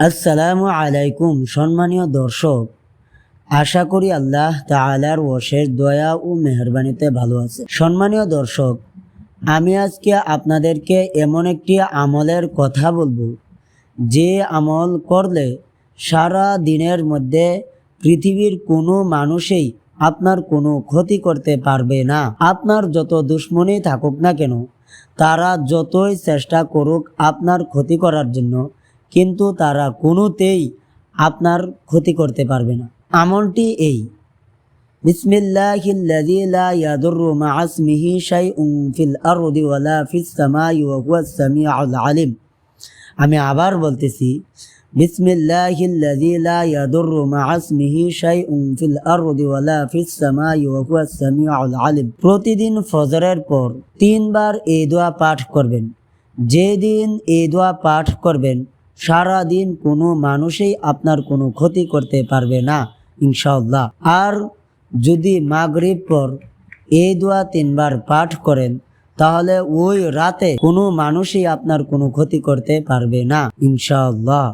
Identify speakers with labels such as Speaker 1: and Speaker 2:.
Speaker 1: আসসালামু আলাইকুম, সম্মানীয় দর্শক। আশা করি আল্লাহ তাআলার ওশের দয়া ও মেহরবানিতে ভালো আছে। সম্মানীয় দর্শক, আমি আজকে আপনাদেরকে এমন একটি আমলের কথা বলব। যে আমল করলে সারা দিনের মধ্যে পৃথিবীর কোনো মানুষই আপনার কোনো ক্ষতি করতে পারবে না। আপনার যত দুশ্মনী থাকুক না কেন, তারা যতই চেষ্টা করুক আপনার ক্ষতি করার জন্য কিন্তু তারা কোনোতেই আপনার ক্ষতি করতে পারবে না। আমলটি এই। আলিম। আমি আবার বলতেছি প্রতিদিন ফজরের পর তিনবার এই দোয়া পাঠ করবেন। যেদিন এই দোয়া পাঠ করবেন সারা দিন কোনো মানুষই আপনার কোনো ক্ষতি করতে পারবে না, ইনশাআল্লাহ। আর যদি মাগরিব পর এই দোয়া তিনবার পাঠ করেন, তাহলে ওই রাতে কোনো মানুষই আপনার কোনো ক্ষতি করতে পারবে না, ইনশাআল্লাহ।